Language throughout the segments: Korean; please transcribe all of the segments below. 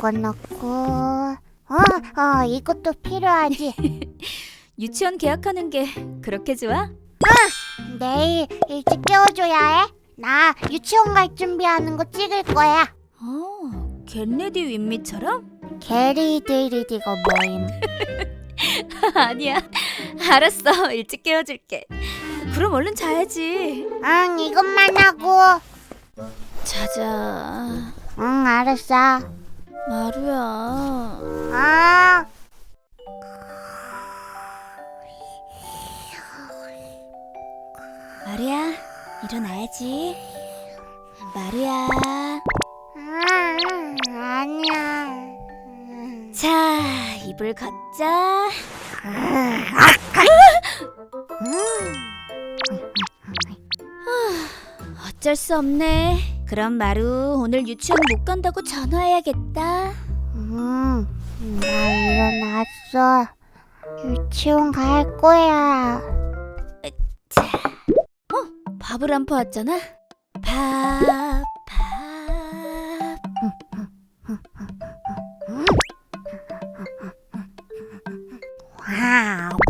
이거 넣고 어, 어 이것도 필요하지 유치원 개학하는 게 그렇게 좋아? 내일 일찍 깨워줘야 해. 나 유치원 갈 준비하는 거 찍을 거야. 어, 겟레디 윈미처럼? 게리데리디가 뭐임? 아니야. 알았어. 일찍 깨워줄게. 그럼 얼른 자야지. 응, 이것만 하고. 자자. 응, 알았어. 마루야. 아, 마루야, 일어나야지. 마루야. 아, 아니야. 음. 자, 이불 걷자. 어쩔 수 없네. 그럼 마루 오늘 유치원 못 간다고 전화해야겠다. 음, 나 일어났어. 유치원 갈 거야. 밥을 안 퍼왔잖아. 밥, 밥. 와우.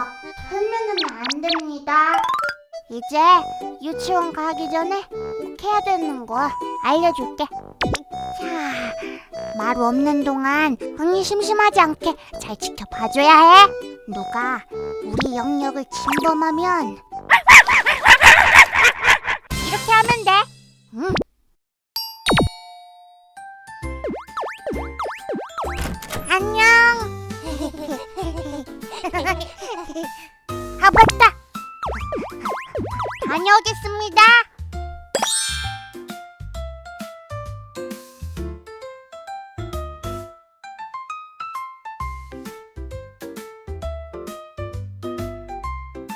막 털면은 안 됩니다. 이제 유치원 가기 전에 꼭 해야 되는 거 알려줄게. 자, 마루 없는 동안 흥이 심심하지 않게 잘 지켜봐줘야 해. 누가 우리 영역을 침범하면 이렇게 하면 돼. 응. 안녕. 다녀오겠습니다.